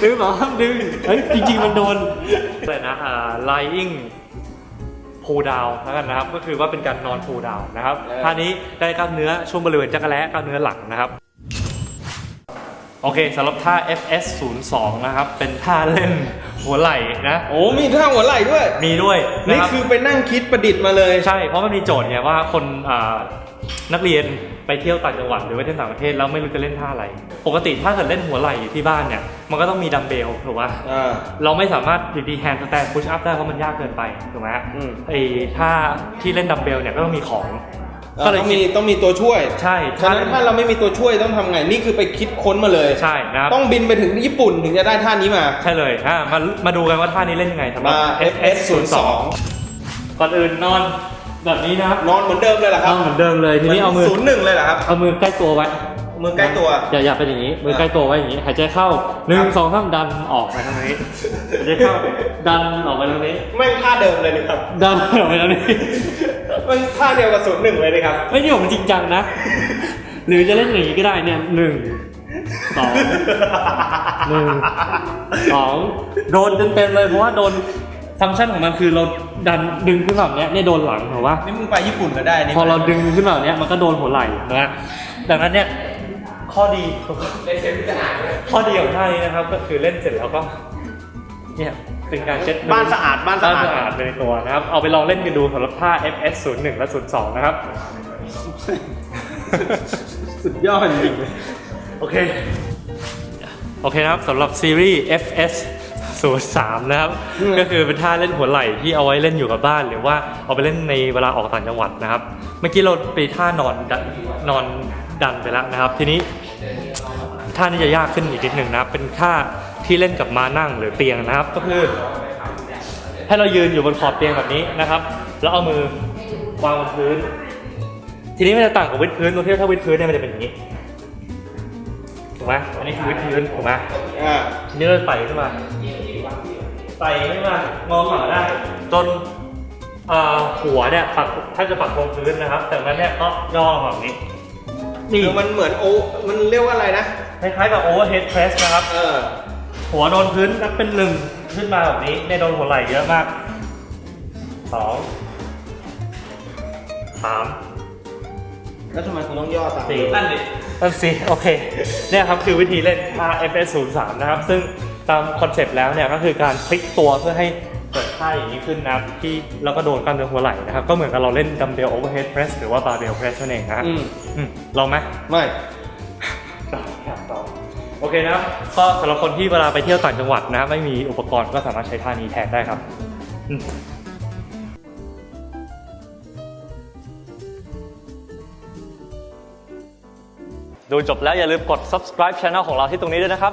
หนึ่งสองสามดึงเฮ้ยจริง ๆ มันโดนอะไรนะอ่า lying pull down แล้วกันนะครับ ก็คือว่าเป็นการนอน pull down นะครับเออ ท่านี้ได้กล้ามเนื้อช่วงบริเวณจักรแล้กล้ามเนื้อหลังนะครับ โอเคสำหรับท่า FS 0 2นะครับ เป็นท่าเล่นหัวไหล่นะ โอ้มีท่าหัวไหล่ด้วย มีด้วยนะนี่ครับ คือไปนั่งคิดประดิษฐ์มาเลย ใช่ เพราะมันมีโจทย์ไงว่าคนอ่านักเรียนไปเที่ยวต่างจังหวัดหรือไปเที่ยวต่างประเทศแล้วไม่รู้จะเล่นท่าอะไร ปกติถ้าเกิดเล่นหัวไหล่อยู่ที่บ้านเนี่ย มันก็ต้องมีดัมเบลถูกป่ะอ่า เราไม่สามารถอยู่ดีแฮนด์สแตนพุชอัพได้เพราะมันยากเกินไปถูกไหมอืม ไอ้ท่าที่เล่นดัมเบลเนี่ยก็ต้องมีของ เอ่อก็เลยต้องมีต้องมีตัวช่วยใช่ฉะนั้นถ้าเราไม่มีตัวช่วยต้องทำไง นี่คือไปคิดค้นมาเลย ใช่นะครับ ต้องบินไปถึงญี่ปุ่นถึงจะได้ท่านี้มา ใช่เลยอะมามาดูกันว่าท่านี้เล่นยังไงสำหรับ มา FS 0ก่อนอื่นนอนแบบนี้นะครับ2นอนเหมือนเดิมเลยเหรอคนรัอบนเหมือนเดิมเลยทีนี้เอามือศูนย์หนึ่งเลยเหรอครับ เอามือใกล้ตัวไว้ มือใกล้ตัว อย่าอย่าเป็นอย่างนี้ มือใกล้ตัวไว้อย่างนี้ หายใจเข้าหนึ่งสองสามดันออกไปทางนี้ หายใจเข้าดันออกไปทางนี้แม่งท่าเดิมเลยนะครับ ดันออกไปทางนี้แม่งท่าเดียวกับศูนย์หนึ่งเลยนะครับ ไม่นี่ผมจริงจังนะ หรือจะเล่นอย่างนี้ก็ได้เนี่ยหนึ่งสองหนึ่งสองโดนเต็มๆเลยเพราะว่าโดนฟังก์ชันของมันคือเราดันดึงขึ้นแบบเนี้ยเนี่ยโดนหลังถูกปะนี่มึงไปญี่ปุ่นก็ได้นี่พอเราดึงขึ้นมาแบบเนี้ยมันก็โดนหัวไหล่นะดังนั้นเนี่ย ข้อดีในเซนพิจารณาเลยข้อดีของท่านี้นะครับ ก็คือเล่นเสร็จแล้วก็เนี่ยเป็นการเช็ดมือบ้านสะอาดบ้านสะบ้านอาดสะอาดไปในตัวนะครับ เอาไปลองเล่นกันดูสำหรับท่า FS 0 1และ 0 2 นะครับ สุดยอดจริงๆเลยโอเค โอเคนะครับสำหรับซีรีส์ FS 03 นะครับ ก็คือเป็นท่าเล่นหัวไหล่ที่เอาไว้เล่นอยู่กับบ้าน หรือว่าเอาไปเล่นในเวลาออกต่างจังหวัดนะครับ เมื่อกี้เราไปท่านอนดันนอนดันไปแล้วนะครับ ทีนี้ ท่านี้จะยากขึ้นอีกนิดหนึ่งนะครับเป็นท่าที่เล่นกับมานั่งหรือเตียงนะครับ ก็คือ ให้เรายืนอยู่บนขอบเตียงแบบนี้นะครับ แล้วเอามือวางบนพื้น ทีนี้มันจะต่างกับวิดพื้นตรงที่ถ้าวิดพื้นเนี่ยมันจะเป็นอย่างนี้ถูกไหมอันนี้คือวิดพื้นถูกไหมอ่าทีนี้เราไต่ขึ้นมาไต่ขึ้นมางอขาได้จนเอ่อหัวเนี่ยปักถ้าจะปักตรงพื้นนะครับจากนั้นเนี่ยก็ย่อลงแบบนี้นี่คือมันเหมือนโอมันเรียกว่าอะไรนะ คล้ายๆกับ overhead press นะครับ เออ หัวโดนพื้นนับเป็นหนึ่งขึ้นมาแบบนี้ในยโดนหัวไหล่เยอะมากสองสามแล้วทำไมคุณต้องย่อตามสี่นั่นดินั่นสิโอเค เนี่ยครับคือวิธีเล่นท่า FS 0 3นะครับ ซึ่งตามคอนเซปต์แล้วเนี่ยก็คือการพลิกตัวเพื่อให้เกิดท่าอย่างนี้ขึ้นนะครับที่แล้วก็โดนกล้ามเนื้อหัวไหล่นะครับ ก็เหมือนกับเราเล่นดัมเบลโอเวอร์เฮดเพรสหรือว่าบาร์เบลเพรสนั่นเองนะอืมอืมลองไหมไม่ โอเคนะครับก็สำหรับคนที่เวลาไปเที่ยวต่างจังหวัดนะครับไม่มีอุปกรณ์ก็สามารถใช้ท่านี้แทนได้ครับอืมดูจบแล้วอย่าลืมกด subscribe channel ของเราที่ตรงนี้ด้วยนะครับ